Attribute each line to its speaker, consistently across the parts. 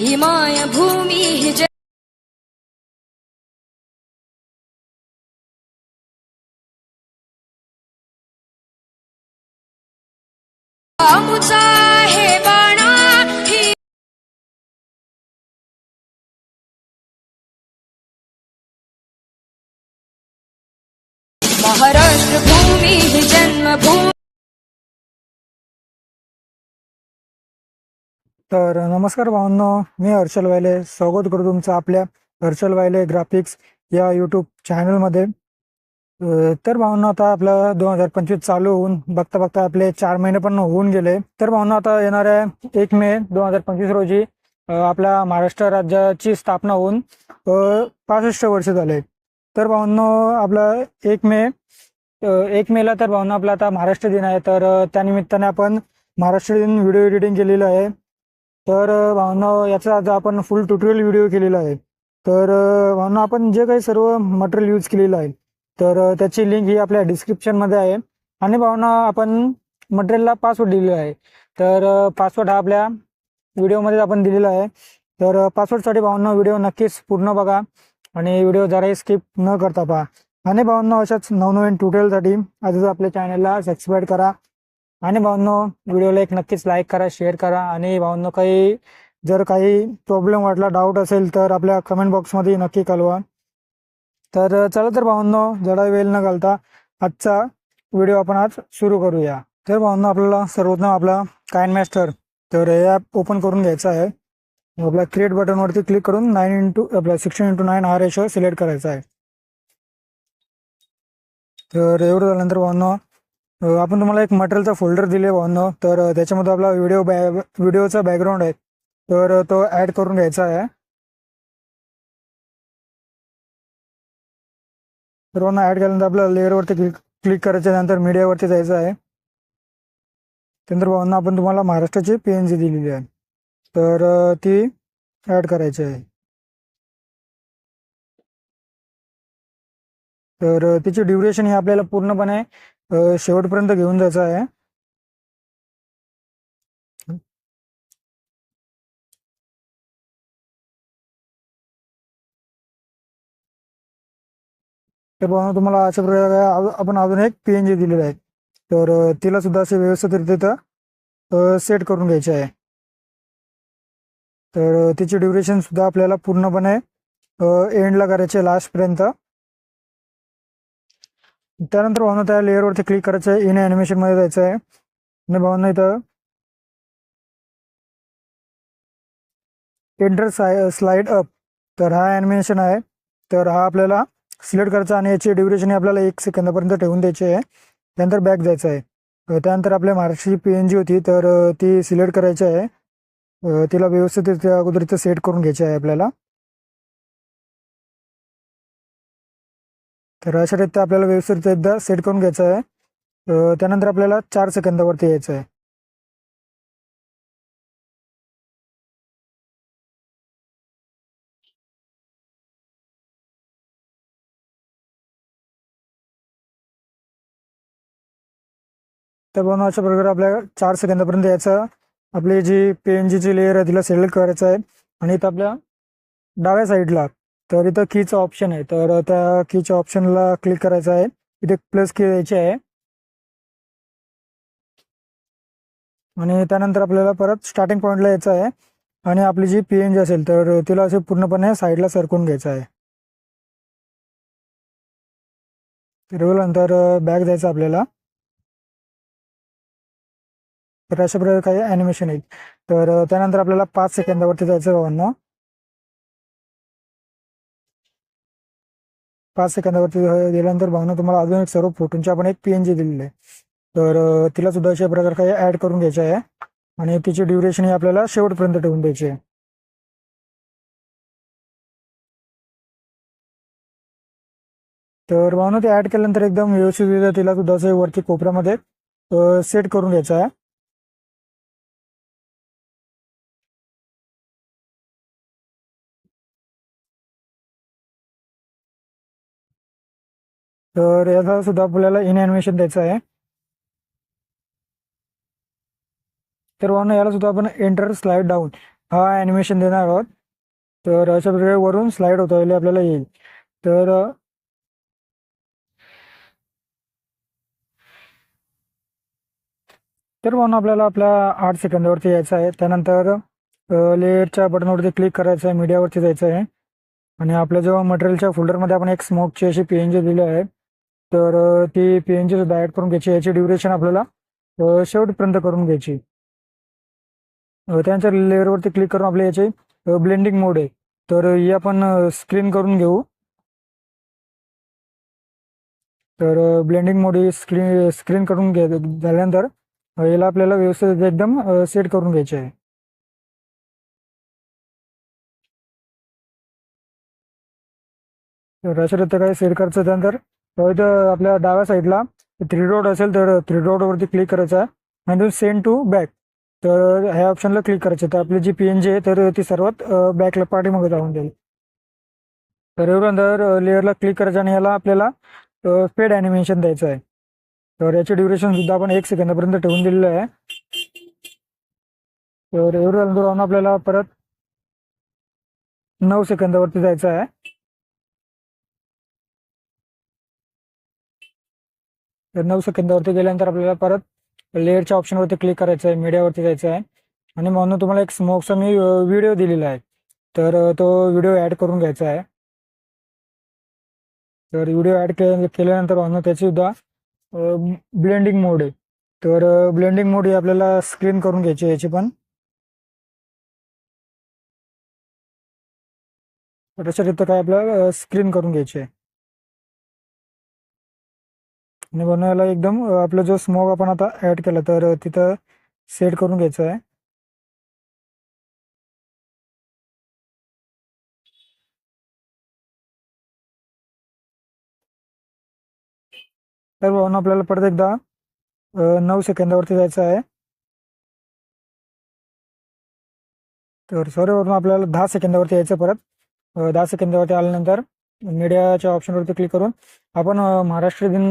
Speaker 1: हिमाय भूमी ही जय हे बाणा ही महाराष्ट्र भूमी ही जन्मभूमी
Speaker 2: तर नमस्कार भावांनो मी हर्षल वायले. स्वागत करतो तुमचं आपल्या हर्षल वायले ग्राफिक्स या यूट्यूब चॅनलमध्ये तर भावांनो आता आपलं दोन हजार पंचवीस चालू होऊन बघता बघता आपले चार महिने पण होऊन गेले. तर भावांनो आता येणाऱ्या एक मे दोन हजार पंचवीस रोजी आपल्या महाराष्ट्र राज्याची स्थापना होऊन पासष्ट वर्ष झाले. तर भावांनो आपला एक मे एक मेला तर भावांनो आपला आता महाराष्ट्र दिन आहे. तर त्यानिमित्ताने आपण महाराष्ट्र दिन व्हिडिओ एडिटिंग केलेलं आहे. तर भावना याचा आता आपण फुल ट्युटोरियल व्हिडिओ केलेला आहे. तर भावना आपण जे काही सर्व मटेरियल यूज केलेलं आहे तर त्याची लिंक ही आपल्या डिस्क्रिप्शनमध्ये आहे. आणि भावना आपण मटेरियलला पासवर्ड दिलेला आहे. तर पासवर्ड हा आपल्या व्हिडिओमध्ये आपण दिलेला आहे. तर पासवर्डसाठी भावना व्हिडिओ नक्कीच पूर्ण बघा. आणि व्हिडिओ जराही स्किप न करता पहा. आणि भावना अशाच नवनवीन ट्युटोरियलसाठी आजच आपल्या चॅनलला सबस्क्राईब करा. आणि भाऊंनो व्हिडिओला एक नक्कीच लाईक करा शेअर करा. आणि भाऊंनो काही जर काही प्रॉब्लेम वाटला डाऊट असेल तर आपल्या कमेंट बॉक्समध्ये नक्की कळवा. तर चला तर भावांनो जरा वेळ न घालता आजचा व्हिडिओ आपण आज सुरू करूया. तर भावांनो आपल्याला सर्वोत्तम आपला कायन मॅस्टर तर हे ॲप ओपन करून घ्यायचं आहे. आपल्या क्रिएट बटनवरती क्लिक करून नाईन इंटू आपला सिक्स्टीन इंटू नाईन हा रेशो सिलेक्ट करायचा आहे. तर एवढं झाल्यानंतर भावांनो आपण तुम्हाला एक मटेरियलचा फोल्डर दिले भावनो. तर त्याच्यामध्ये आपला व्हिडिओ बॅ व्हिडिओचा बॅकग्राऊंड आहे. तर तो ॲड करून घ्यायचा आहे. सर्वांना ॲड केल्यानंतर आपल्याला लेअरवरती क्लिक क्लिक करायचं नंतर मीडियावरती जायचं आहे. त्यानंतर भावना आपण तुम्हाला महाराष्ट्राची पी एन जी दिलेली आहे. तर ती ॲड करायची आहे. तर तिची ड्युरेशन ही आपल्याला पूर्णपणे शेवटपर्यंत घेऊन जायचं आहे. तर बघा तुम्हाला अशा प्रकारे आपण अजून एक पी एन जी दिलेलं आहे. तर तिला सुद्धा असे व्यवस्थितरित्या सेट करून घ्यायचे आहे. तर तिची ड्युरेशन सुद्धा आपल्याला पूर्णपणे एंडला करायचे आहे लास्टपर्यंत त्यानंतर भावना त्या लेअरवरती क्लिक करायचं आहे इन ॲनिमेशनमध्ये जायचं आहे आणि भावना इथं एंटर साय स्लाइड अप तर हा ॲनिमेशन आहे. तर हा आपल्याला सिलेक्ट करायचा आणि याची ड्युरेशन आपल्याला एक सेकंदापर्यंत ठेवून द्यायची आहे. त्यानंतर बॅक जायचं आहे. त्यानंतर आपल्या महाराष्ट्राची पी एन जी होती. तर ती सिलेक्ट करायची आहे. तिला व्यवस्थित अगोदर इथं सेट करून घ्यायची आहे आपल्याला. तर अशा रीत्या आपल्याला व्यवस्थित एकदा सेट करून घ्यायचं आहे. त्यानंतर आपल्याला चार सेकंदावरती यायचं आहे. तर बनवून अशा प्रकारे आपल्या चार सेकंदापर्यंत यायचं आपली जी पी एन जीची लेअर आहे तिला सिलेक्ट करायचं आहे. आणि इथं आपल्या डाव्या साईडला तर इथं कीचं ऑप्शन आहे. तर त्या कीच्या ऑप्शनला क्लिक करायचं आहे. इथे प्लस की द्यायची आहे. आणि त्यानंतर आपल्याला परत स्टार्टिंग पॉईंटला यायचं आहे. आणि आपली जी पी एन जी असेल तर तिला असे पूर्णपणे साईडला सरकून घ्यायचं आहे. नंतर बॅग द्यायचं आपल्याला. तर अशा प्रकारे काही ॲनिमेशन येईल तर त्यानंतर आपल्याला पाच सेकंदावरती जायचं बाबांना पाच सेकंदावरती दिल्यानंतर बघणं तुम्हाला अजून एक सर्व फोटोंची आपण एक पीएनजी दिलेली आहे. तर तिला सुद्धा अशा प्रकारे काही ॲड करून घ्यायचं आहे. आणि तिची ड्युरेशन ही आपल्याला शेवटपर्यंत ठेवून द्यायची आहे. तर भावना ते ॲड केल्यानंतर एकदम व्यवस्थित तिला सुद्धा असं वरती कोपऱ्यामध्ये सेट करून घ्यायचं आहे. तर याचा सुद्धा आपल्याला इन ॲनिमेशन द्यायचं आहे. तर भावना याला सुद्धा आपण एंटर स्लाइड डाऊन हा ॲनिमेशन देणार आहोत. तर अशा प्रकारे वरून स्लाईड होता येईल आपल्याला येईल. तर तर म्हणून आपल्याला आपल्या आठ सेकंदावरती यायचं आहे. त्यानंतर लेअरच्या बटनवरती क्लिक करायचं आहे. मीडियावरती जायचं आहे. आणि आपल्या जेव्हा मटेरियलच्या फोल्डरमध्ये आपण एक स्मोकची अशी पी एन जी दिली आहे तर ती पी एन सुद्धा ॲड करून घ्यायची याची ड्युरेशन आपल्याला शेवटपर्यंत करून घ्यायची. त्यांच्या त्यानंतर लेअरवरती क्लिक करून आपल्या याचे ब्लेंडिंग मोड आहे. तर ही आपण स्क्रीन करून घेऊ. तर ब्लेंडिंग मोड ही स्क्रीन स्क्रीन करून घे झाल्यानंतर याला आपल्याला व्यवस्थित एकदम सेट करून घ्यायचे आहे. तर अशा रीती काय सेट करायचं त्यानंतर इथं आपल्या डाव्या साईडला थ्री डॉट असेल तर थ्री डॉटवरती क्लिक करायचं आहे. आणि सेंड टू बॅक तर ह्या ऑप्शनला क्लिक करायचं तर आपली जी पी एन जी आहे तर ती सर्वात बॅकला पाठीमागे जाऊन जाईल. तर एवढ्यानंतर लेअरला क्लिक करायचं आणि याला आपल्याला पेड ॲनिमेशन द्यायचं आहे. तर याचे ड्युरेशन सुद्धा आपण एक सेकंदापर्यंत ठेवून दिलेलं आहे. तर एवढं राहून आपल्याला परत नऊ सेकंदावरती जायचं आहे. तर नऊ सेकंदावरती गेल्यानंतर आपल्याला परत लेअरच्या ऑप्शनवरती क्लिक करायचं आहे मीडियावरती जायचं आहे. आणि म्हणून तुम्हाला एक स्मोकचा मी व्हिडिओ दिलेला आहे. तर तो व्हिडिओ ॲड करून घ्यायचा आहे. तर व्हिडिओ ॲड केल्यानंतर म्हणून त्याची सुद्धा ब्लेंडिंग मोड आहे. तर ब्लेंडिंग मोड ही आपल्याला स्क्रीन करून घ्यायची याची पण. तर अशा काय आपल्याला स्क्रीन करून घ्यायची आहे. आणि बनवायला एकदम आपला जो स्मोक आपण आता ॲड केला तर तिथं सेट करून घ्यायचं आहे. तर म्हणून आपल्याला परत एकदा नऊ सेकंदावरती जायचं आहे. तर सॉरी वरून आपल्याला दहा सेकंदावरती यायचं परत. दहा सेकंदावरती आल्यानंतर मीडियाच्या ऑप्शनवरती क्लिक करून आपण महाराष्ट्र दिन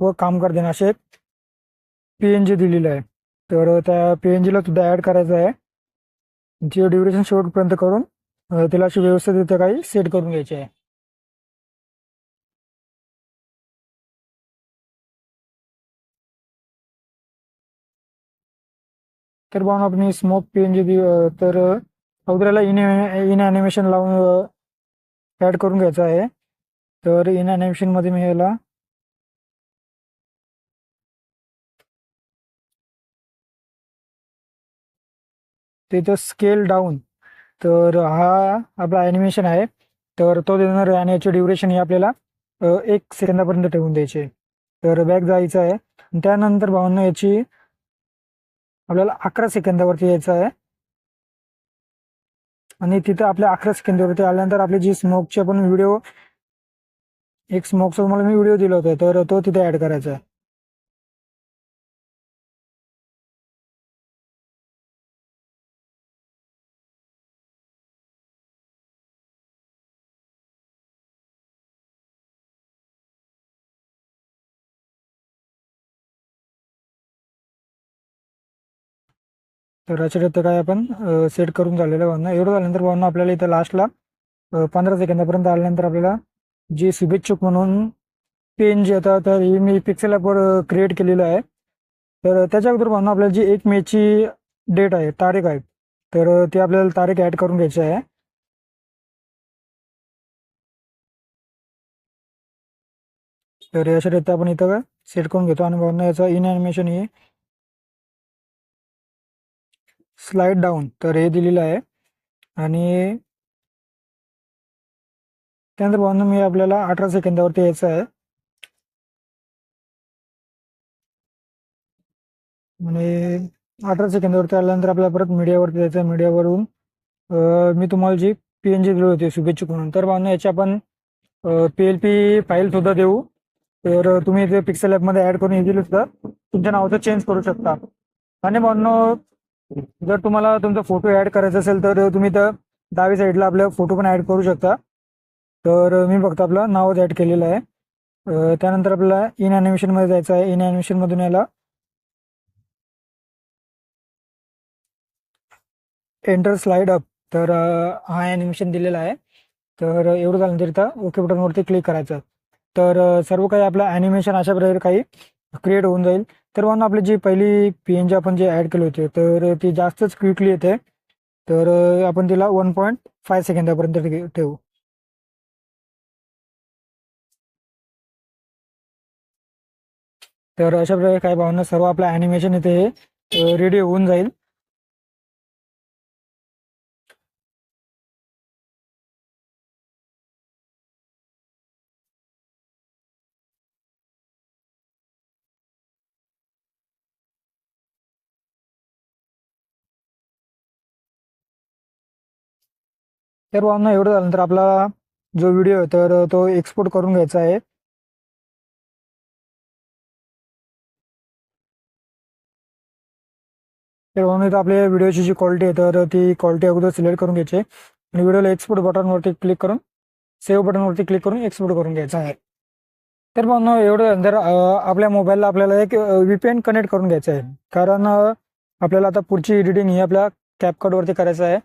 Speaker 2: व कामगार दिन असे एक पी एन जी दिलेलं आहे. तर त्या पी एन जीला सुद्धा ॲड करायचं आहे. जे ड्युरेशन शेवटपर्यंत करून तिला अशी व्यवस्थितरित्या काही सेट करून घ्यायची आहे. तर पाहून आपण स्मोक पी एन जी तर अगोदरला इन इन ॲनिमेशन लावून ॲड करून घ्यायचं आहे. तर इन ॲनिमेशनमध्ये मी याला तिथं स्केल डाऊन तर हा आपला ॲनिमेशन आहे. तर तो देणार आणि याची ड्युरेशन ही आपल्याला एक सेकंदापर्यंत ठेवून द्यायची तर बॅक जायचं आहे. त्यानंतर भावना याची आपल्याला अकरा सेकंदावरती यायचं आहे. आणि तिथे आपल्या अकरा सेकंदावरती आल्यानंतर आपले जी स्मोकचे आपण व्हिडिओ एक स्मोकचा तुम्हाला मी व्हिडिओ दिला होता तर तो तिथे ॲड करायचा आहे. तर अशा रीती काय आपण सेट करून झालेलं भावना. एवढं झाल्यानंतर भावना आपल्याला इथं लास्टला पंधरा सेकंदापर्यंत आल्यानंतर आपल्याला जे शुभेच्छुक म्हणून पेन जे आता तर ही मी पिक्सेल ॲपवर क्रिएट केलेलं आहे. तर त्याच्या अगोदर भावना आपल्याला जी एक मेची डेट आहे तारीख आहे तर ती आपल्याला तारीख ॲड करून घ्यायची आहे. तर अशा आपण इथं सेट करून घेतो. आणि भावना याचं इन ॲनिमेशन ही स्लाइड डाऊन तर हे दिलेलं आहे. आणि त्यानंतर भावना मी आपल्याला अठरा सेकंदावरती यायचं आहे. म्हणजे अठरा सेकंदावरती आल्यानंतर आपल्याला परत मीडियावरती जायचं आहे. मीडियावरून मी तुम्हाला जी पी एन जी दिली होती शुभेच्छुक म्हणून तर भावना याची आपण पी एल पी फाईल सुद्धा देऊ. तर तुम्ही ते पिक्सेल ॲपमध्ये ॲड करून हे दिलं सुद्धा. तुमच्या नावाचं चेंज करू शकता. आणि भावना जर तुम्हाला तुमचा फोटो ॲड करायचा असेल तर तुम्ही तर डावी साईडला आपल्या फोटो पण ॲड करू शकता. तर मी फक्त आपलं नावच ॲड केलेलं आहे. त्यानंतर आपल्याला इन ॲनिमेशनमध्ये जायचं आहे. इन ॲनिमेशनमधून याला एंटर स्लाइड अप तर हा ॲनिमेशन दिलेला आहे. तर एवढं झालं तरी तर ओके बटनवरती क्लिक करायचं. तर सर्व काही आपलं ॲनिमेशन अशा प्रकारे काही क्रिएट होऊन जाईल. तर वन आपली जी पहिली पी एन जी आपण जे ॲड केले होते तर ती जास्तच क्विकली येते. तर आपण तिला वन पॉईंट फाय सेकंदापर्यंत ठेवू. तर अशा प्रकारे काय भावना सर्व आपलं ॲनिमेशन इथे रेडी होऊन जाईल. तर भावना एवढं झाल्यानंतर आपला जो व्हिडिओ आहे तर तो एक्सपोर्ट करून घ्यायचा आहे. तर म्हणून इथं आपल्या व्हिडिओची जी क्वालिटी आहे तर ती क्वालिटी अगोदर सिलेक्ट करून घ्यायची आणि व्हिडिओला एक्सपोर्ट बटनवरती क्लिक करून सेव्ह बटनवरती क्लिक करून एक्सपोर्ट करून घ्यायचा आहे. तर भावना एवढं तर आपल्या मोबाईलला आपल्याला एक व्हीपीएन कनेक्ट करून घ्यायचं आहे. कारण आपल्याला आता पुढची एडिटिंग ही आपल्या कॅपकटवरती करायचं आहे.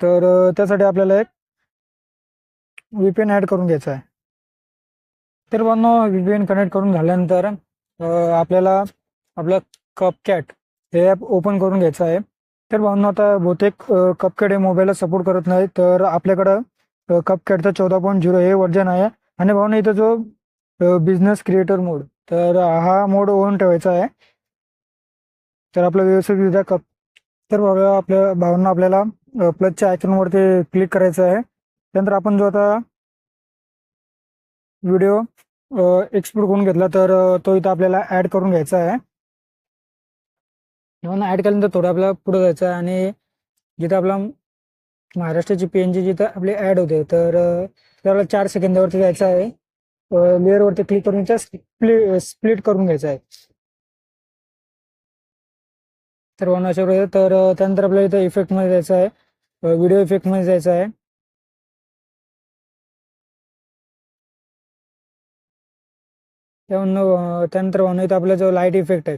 Speaker 2: तर त्यासाठी आपल्याला एक व्हीपीएन ॲड करून घ्यायचा आहे. तर भावना व्हीपीएन कनेक्ट करून झाल्यानंतर आपल्याला आपलं कपकॅट हे ॲप ओपन करून घ्यायचं आहे. तर भावना आता बहुतेक कपकॅट हे मोबाईलला सपोर्ट करत नाही तर आपल्याकडं कपकॅटचं चौदा पॉईंट झिरो हे वर्जन आहे. आणि भावना इथं जो बिझनेस क्रिएटर मोड तर हा मोड ओन ठेवायचा आहे. तर आपलं व्यवस्थित कप तर भाऊ आपल्या भावना आपल्याला प्लसच्या आयकॉनवरती क्लिक करायचं आहे. त्यानंतर आपण जो आता व्हिडिओ एक्सपोर्ट करून घेतला तर तो इथं आपल्याला ॲड करून घ्यायचा आहे. म्हणून ॲड केल्यानंतर थोडं आपल्याला पुढे जायचं आहे आणि जिथं आपला महाराष्ट्राची पी एन जी जिथं आपली ॲड होते तर अ, त्याला चार सेकंदावरती जायचं आहे. लेअरवरती क्लिक करून त्या स्प्लिट स्प्लिट करून घ्यायचं आहे. तर वन अशा प्रकारे तर त्यानंतर आपल्याला इथं इफेक्टमध्ये जायचं आहे. व्हिडिओ इफेक्टमध्ये जायचं आहे. त्यानंतर वन इथं आपला जो लाइट इफेक्ट आहे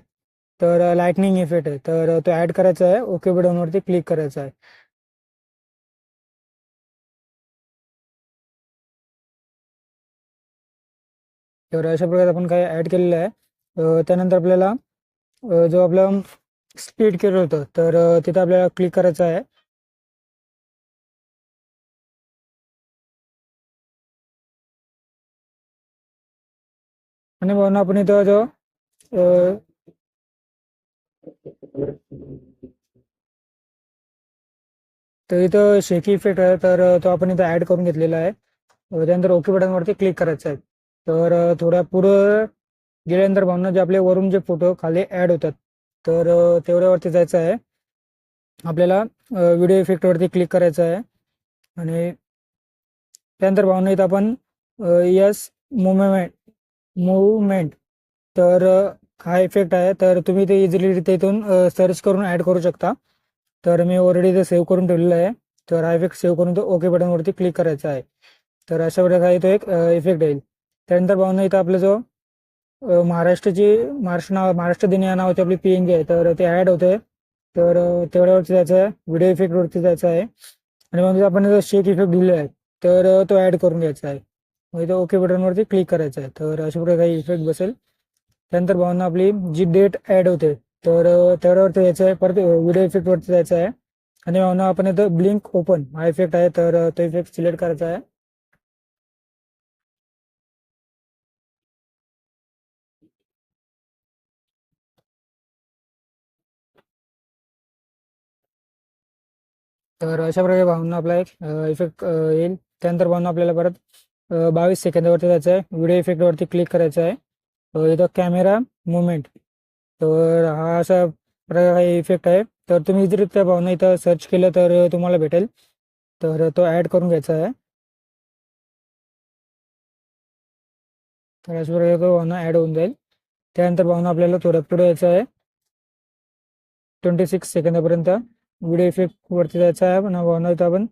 Speaker 2: तर लाईटनिंग इफेक्ट आहे. तर तो ॲड करायचा आहे. ओके बटनवरती क्लिक करायचा आहे. तर अशा प्रकारे आपण काय ॲड केलेलं आहे. त्यानंतर आपल्याला जो आपला स्पीड केलं होतं. तर अ, तिथं आपल्याला क्लिक करायचं आहे. आणि म्हणून आपण इथं जो अ, तर इथं शेकी इफेक्ट आहे. तर तो आपण इथं ॲड करून घेतलेला आहे. त्यानंतर ओके बटनवरती क्लिक करायचं आहे. तर थोड्या पुढं गेल्यानंतर भावना जे आपले वरून जे फोटो खाली ॲड होतात. तर तेवढ्यावरती जायचं आहे. आपल्याला व्हिडिओ इफेक्टवरती क्लिक करायचं आहे. आणि त्यानंतर भावना इथं आपण यस मुवमेंट मुवमेंट तर हा इफेक्ट आहे. तर तुम्ही ते इझिली इथून सर्च करून ॲड करू शकता. तर मी ऑलरेडी ते सेव्ह करून ठेवलेलं आहे. तर हा इफेक्ट सेव्ह करून तो ओके बटनवरती क्लिक करायचा आहे. तर अशा प्रकारे तो एक इफेक्ट येईल. त्यानंतर भावना इथं आपला जो महाराष्ट्राची महाराष्ट्र नाव महाराष्ट्र दिन या नावाची आपली पी एन जी आहे. तर ते ॲड होते. तर तेवढ्यावरती जायचं आहे व्हिडिओ इफेक्टवरती जायचं आहे. आणि मग आपण शेक इफेक्ट दिलेला आहे. तर तो ॲड करून घ्यायचा आहे. मग इथं ओके बटनवरती क्लिक करायचं आहे. तर अशा प्रकारे काही इफेक्ट बसेल. त्यानंतर भावना आपली जी डेट ॲड होते. तर तेवढ्यावरती जायचं आहे. परत व्हिडिओ इफेक्टवरती जायचं आहे. आणि भावना आपण इथं ब्लिंक ओपन हा इफेक्ट आहे. तर तो इफेक्ट सिलेक्ट करायचा आहे. तर अशा प्रकारे भावना आपला एक इफेक्ट येईल. त्यानंतर भावना आपल्याला परत बावीस सेकंदावरती जायचं आहे व्हिडिओ इफेक्टवरती क्लिक करायचं आहे इथं कॅमेरा मुवमेंट तर हा असा प्रकारे इफेक्ट आहे. तर तुम्ही जर त्या भावना इथं सर्च केलं तर तुम्हाला भेटेल. तर तो ॲड करून घ्यायचा आहे. तर अशा प्रकारे तो भावना ॲड होऊन जाईल. त्यानंतर भावना आपल्याला थोडं पुढे यायचं आहे. ट्वेंटी सिक्स सेकंदापर्यंत. व्हीड इफेक्ट वरती जायचा आहे पण हा भावना इथं आपण.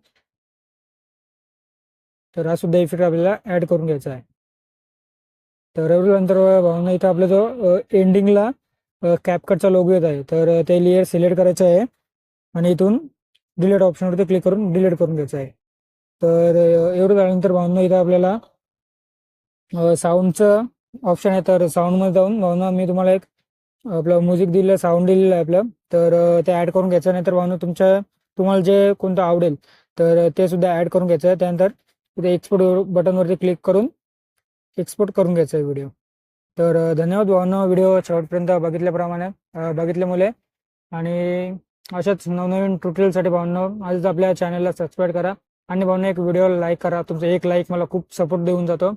Speaker 2: तर हा सुद्धा इफेक्ट आपल्याला ऍड करून घ्यायचा आहे. तर नंतर भावना इथं आपला जो एंडिंगला कॅपकटचा लोगो येत आहे. तर ते लेअर सिलेक्ट करायचं आहे आणि इथून डिलीट ऑप्शनवरती क्लिक करून डिलीट करून घ्यायचं आहे. तर एवढं झाल्यानंतर भावना इथं आपल्याला साऊंडचं ऑप्शन आहे. तर साऊंडमध्ये जाऊन भावना मी तुम्हाला एक आपलं म्युझिक दिलं साऊंड दिलेलं आहे आपलं. तर ते ॲड करून घ्यायचं नाही तर भावना तुमच्या तुम्हाला जे कोणतं आवडेल तर ते सुद्धा ॲड करून घ्यायचं. आहे त्यानंतर तिथे एक्सपोर्ट बटनवरती क्लिक करून एक्सपोर्ट करून घ्यायचं आहे व्हिडिओ तर धन्यवाद भावना. व्हिडिओ शेवटपर्यंत बघितल्याप्रमाणे बघितल्यामुळे. आणि अशाच नवनवीन ट्युटोरियलसाठी भावनं आजच आपल्या चॅनलला सबस्क्राईब करा. आणि भावनं एक व्हिडिओला लाईक करा. तुमचं एक लाईक मला खूप सपोर्ट देऊन जातो.